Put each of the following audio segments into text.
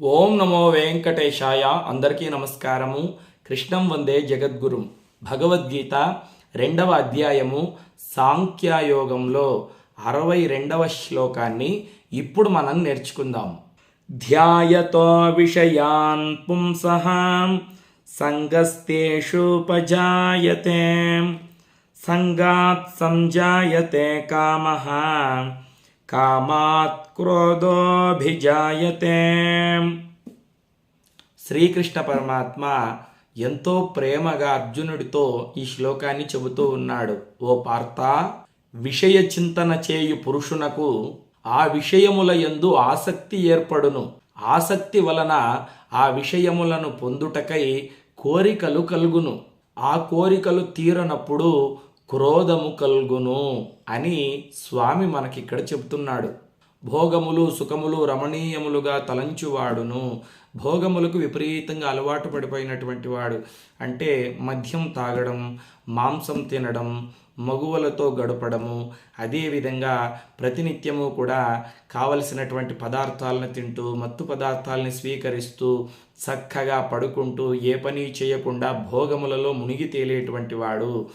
ఓం నమో వెంకటేశాయ. అందరికీ నమస్కారము. కృష్ణం వందే జగద్గురు. భగవద్గీత రెండవ అధ్యాయము సాంఖ్యాయోగంలో అరవై రెండవ శ్లోకాన్ని ఇప్పుడు మనం నేర్చుకుందాం. ధ్యాయతో విషయాన్ పుంసః సంగస్తేషుపజాయతే సంగాత్ సంజాయతే కామః. కామాత్ క్రోధోభిజాయతే శ్రీకృష్ణ పరమాత్మ ఎంతో ప్రేమగా అర్జునుడితో ఈ శ్లోకాన్ని చెబుతూ ఉన్నాడు. ఓ పార్త విషయ చింతన చేయు పురుషునకు ఆ విషయముల ఎందు ఆసక్తి ఏర్పడును. ఆసక్తి వలన ఆ విషయములను పొందుటకై కోరికలు కలుగును. ఆ కోరికలు తీరనప్పుడు క్రోధము కల్గును అని స్వామి మనకిక్కడ చెబుతున్నాడు భోగములు సుఖములు రమణీయములుగా తలంచువాడును. భోగములకు విపరీతంగా అలవాటు పడిపోయినటువంటి వాడు అంటే మద్యం తాగడం మాంసం తినడం మగువలతో గడపడము అదేవిధంగా ప్రతినిత్యము కూడా కావలసినటువంటి పదార్థాలను తింటూ మత్తు పదార్థాలని స్వీకరిస్తూ చక్కగా పడుకుంటూ ఏ పని చేయకుండా భోగములలో మునిగి తేలేటువంటి వాడు.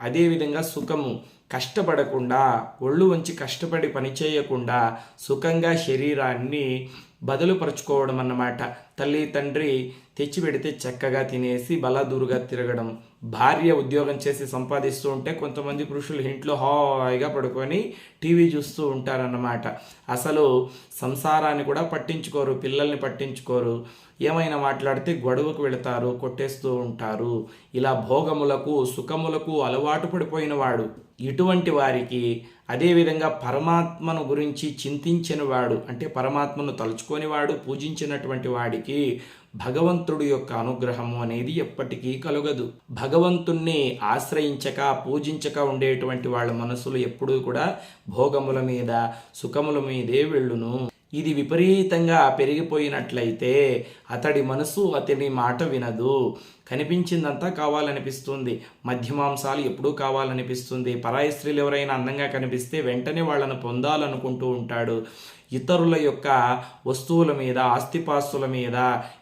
అదేవిధంగా సుఖము. కష్టపడకుండా ఒళ్ళు వంచి కష్టపడి పని చేయకుండా సుఖంగా శరీరాన్ని బదులుపరుచుకోవడం అన్నమాట తల్లి తండ్రి తెచ్చి పెడితే చక్కగా తినేసి బలాదూరుగా తిరగడం భార్య ఉద్యోగం చేసి సంపాదిస్తూ ఉంటే కొంతమంది పురుషులు ఇంట్లో హాయిగా పడుకొని టీవీ చూస్తూ ఉంటారన్నమాట. అసలు సంసారాన్ని కూడా పట్టించుకోరు పిల్లల్ని పట్టించుకోరు. ఏమైనా మాట్లాడితే గొడవకు వెళతారు కొట్టేస్తూ ఉంటారు. ఇలా భోగములకు సుఖములకు అలవాటు పడిపోయిన వాడు ఇటువంటి వారికి అదేవిధంగా పరమాత్మను గురించి చింతించిన వాడు అంటే పరమాత్మను తలుచుకొని వాడు పూజించినటువంటి వాడికి భగవంతుడి యొక్క అనుగ్రహము అనేది ఎప్పటికీ కలుగదు. భగవంతుణ్ణి ఆశ్రయించక పూజించక ఉండేటువంటి వాళ్ళ మనసులు ఎప్పుడూ కూడా భోగముల మీద సుఖముల మీదే వెళ్ళును. ఇది విపరీతంగా పెరిగిపోయినట్లయితే అతడి మనసు అతని మాట వినదు. కనిపించిందంతా కావాలనిపిస్తుంది. మధ్యమాంసాలు ఎప్పుడూ కావాలనిపిస్తుంది. పరాయి స్త్రీలు ఎవరైనా అందంగా కనిపిస్తే వెంటనే వాళ్ళను పొందాలనుకుంటూ ఉంటాడు. ఇతరుల యొక్క వస్తువుల మీద ఆస్తిపాస్తుల మీద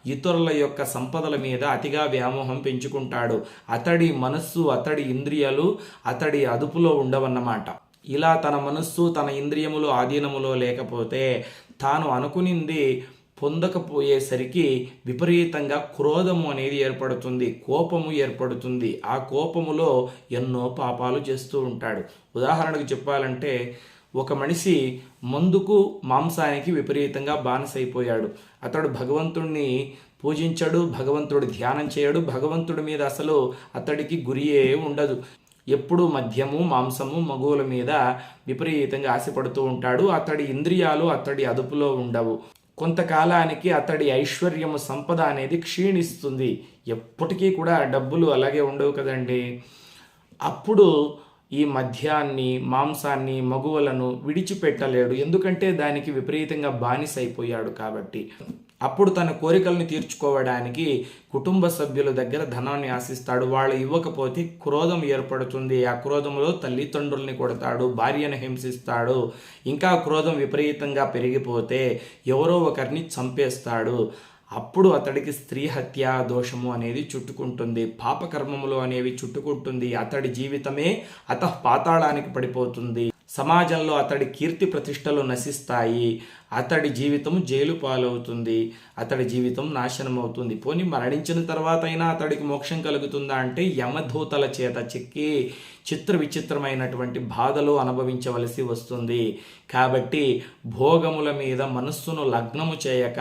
ఇతరుల యొక్క సంపదల మీద అతిగా వ్యామోహం పెంచుకుంటాడు. అతడి మనస్సు అతడి ఇంద్రియాలు అతడి అదుపులో ఉండవన్నమాట. ఇలా తన మనస్సు తన ఇంద్రియములు ఆధీనములో లేకపోతే తాను అనుకునింది పొందకపోయేసరికి విపరీతంగా క్రోధము అనేది ఏర్పడుతుంది కోపము ఏర్పడుతుంది. ఆ కోపములో ఎన్నో పాపాలు చేస్తూ ఉంటాడు. ఉదాహరణకు చెప్పాలంటే ఒక మనిషి మందుకు మాంసానికి విపరీతంగా బానిసైపోయాడు. అతడు భగవంతుణ్ణి పూజించడు భగవంతుడు ధ్యానం చేయడు భగవంతుడి మీద అసలు అతడికి గురియే ఉండదు. ఎప్పుడు మద్యము మాంసము మగువుల మీద విపరీతంగా ఆశపడుతూ ఉంటాడు. అతడి ఇంద్రియాలు అతడి అదుపులో ఉండవు. కొంతకాలానికి అతడి ఐశ్వర్యము సంపద అనేది క్షీణిస్తుంది. ఎప్పటికీ కూడా డబ్బులు అలాగే ఉండవు కదండి. అప్పుడు ఈ మద్యాన్ని మాంసాన్ని మగువలను విడిచిపెట్టలేడు. ఎందుకంటే దానికి విపరీతంగా బానిసైపోయాడు కాబట్టి. అప్పుడు తన కోరికల్ని తీర్చుకోవడానికి కుటుంబ సభ్యుల దగ్గర ధనాన్ని ఆశిస్తాడు. వాళ్ళు ఇవ్వకపోతే క్రోధం ఏర్పడుతుంది. ఆ క్రోధంలో తల్లిదండ్రుల్ని కొడతాడు భార్యను హింసిస్తాడు. ఇంకా క్రోధం విపరీతంగా పెరిగిపోతే ఎవరో ఒకరిని చంపేస్తాడు. అప్పుడు అతడికి స్త్రీ హత్య దోషము అనేది చుట్టుకుంటుంది. పాపకర్మములు అనేవి చుట్టుకుంటుంది. అతడి జీవితమే అత పాతాళానికి పడిపోతుంది. సమాజంలో అతడి కీర్తి ప్రతిష్టలు నశిస్తాయి. అతడి జీవితం జైలు పాలవుతుంది. అతడి జీవితం నాశనం అవుతుంది పోనీ మరణించిన తర్వాత అయినా అతడికి మోక్షం కలుగుతుందా అంటే యమధూతల చేత చిక్కి చిత్ర విచిత్రమైనటువంటి బాధలు అనుభవించవలసి వస్తుంది. కాబట్టి భోగముల మీద మనస్సును లగ్నము చేయక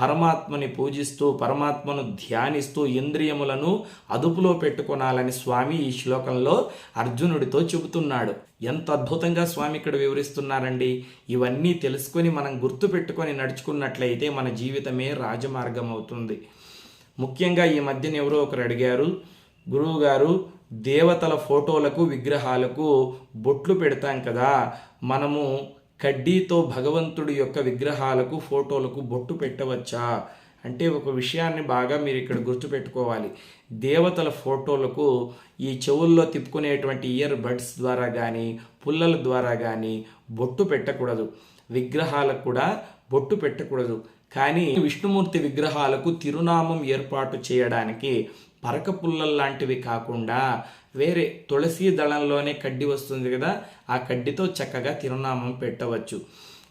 పరమాత్మని పూజిస్తూ పరమాత్మను ధ్యానిస్తూ ఇంద్రియములను అదుపులో పెట్టుకొనాలని స్వామి ఈ శ్లోకంలో అర్జునుడితో చెబుతున్నాడు. ఎంత అద్భుతంగా స్వామి ఇక్కడ వివరిస్తున్నారండి. ఇవన్నీ తెలుసుకొని మనం గుర్తుపెట్టుకొని నడుచుకున్నట్లయితే మన జీవితమే రాజమార్గం అవుతుంది. ముఖ్యంగా ఈ మధ్యన ఎవరో ఒకరు అడిగారు గురువుగారు దేవతల ఫోటోలకు విగ్రహాలకు బొట్లు పెడతాం కదా. మనము కడ్డీతో భగవంతుడి యొక్క విగ్రహాలకు ఫోటోలకు బొట్టు పెట్టవచ్చా? అంటే ఒక విషయాన్ని బాగా మీరు ఇక్కడ గుర్తుపెట్టుకోవాలి. దేవతల ఫోటోలకు ఈ చెవుల్లో తిప్పుకునేటువంటి ఇయర్ బడ్స్ ద్వారా కానీ పుల్లల ద్వారా కానీ బొట్టు పెట్టకూడదు. విగ్రహాలకు కూడా బొట్టు పెట్టకూడదు. కానీ విష్ణుమూర్తి విగ్రహాలకు తిరునామం ఏర్పాటు చేయడానికి పరక పుల్లలు లాంటివి కాకుండా వేరే తులసి దళంలోనే కడ్డి వస్తుంది కదా ఆ కడ్డితో చక్కగా తిరునామం పెట్టవచ్చు.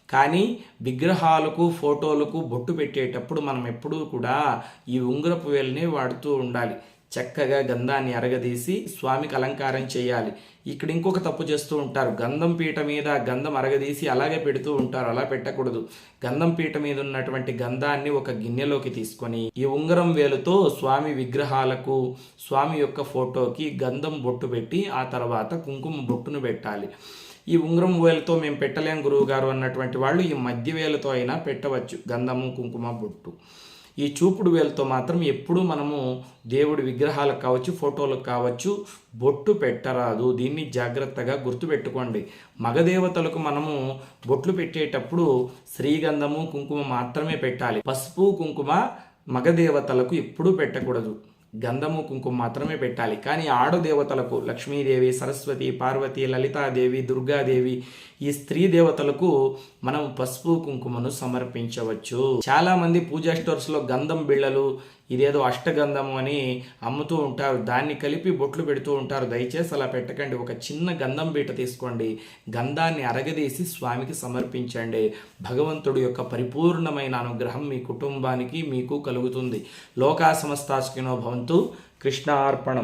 కానీ విగ్రహాలకు ఫోటోలకు బొట్టు పెట్టేటప్పుడు మనం ఎప్పుడూ కూడా ఈ ఉంగరపు వేలునే వాడుతూ ఉండాలి. చక్కగా గంధాన్ని అరగదీసి స్వామికి అలంకారం చేయాలి. ఇక్కడ ఇంకొక తప్పు చేస్తూ ఉంటారు. గంధం పీట మీద గంధం అరగదీసి అలాగే పెడుతూ ఉంటారు. అలా పెట్టకూడదు. గంధం పీట మీద ఉన్నటువంటి గంధాన్ని ఒక గిన్నెలోకి తీసుకొని ఈ ఉంగరం వేలుతో స్వామి విగ్రహాలకు స్వామి యొక్క ఫోటోకి గంధం బొట్టు పెట్టి ఆ తర్వాత కుంకుమ బొట్టును పెట్టాలి. ఈ ఉంగరం వేలతో మేము పెట్టలేం గురువు గారు అన్నటువంటి వాళ్ళు ఈ మధ్య వేలతో అయినా పెట్టవచ్చు. గంధము కుంకుమ బొట్టు. ఈ చూపుడు వేలతో మాత్రం ఎప్పుడూ మనము దేవుడి విగ్రహాలకు కావచ్చు ఫోటోలకు కావచ్చు బొట్టు పెట్టరాదు. దీన్ని జాగ్రత్తగా గుర్తుపెట్టుకోండి. మగదేవతలకు మనము బొట్లు పెట్టేటప్పుడు శ్రీగంధము కుంకుమ మాత్రమే పెట్టాలి. పసుపు కుంకుమ మగదేవతలకు ఎప్పుడూ పెట్టకూడదు. గంధము కుంకుమ మాత్రమే పెట్టాలి. కానీ ఆడదేవతలకు లక్ష్మీదేవి సరస్వతి పార్వతి లలితాదేవి దుర్గాదేవి ఈ స్త్రీ దేవతలకు మనం పసుపు కుంకుమను సమర్పించవచ్చు. చాలా మంది పూజా స్టోర్స్లో గంధం బిళ్ళలు ఇదేదో అష్టగంధము అని అమ్ముతూ ఉంటారు. దాన్ని కలిపి బొట్లు పెడుతూ ఉంటారు. దయచేసి అలా పెట్టకండి. ఒక చిన్న గంధం బీట తీసుకోండి. గంధాన్ని అరగదీసి స్వామికి సమర్పించండి. భగవంతుడి యొక్క పరిపూర్ణమైన అనుగ్రహం మీ కుటుంబానికి మీకు కలుగుతుంది. లోకా సమస్తాశ్కినో భవంతు కృష్ణార్పణం.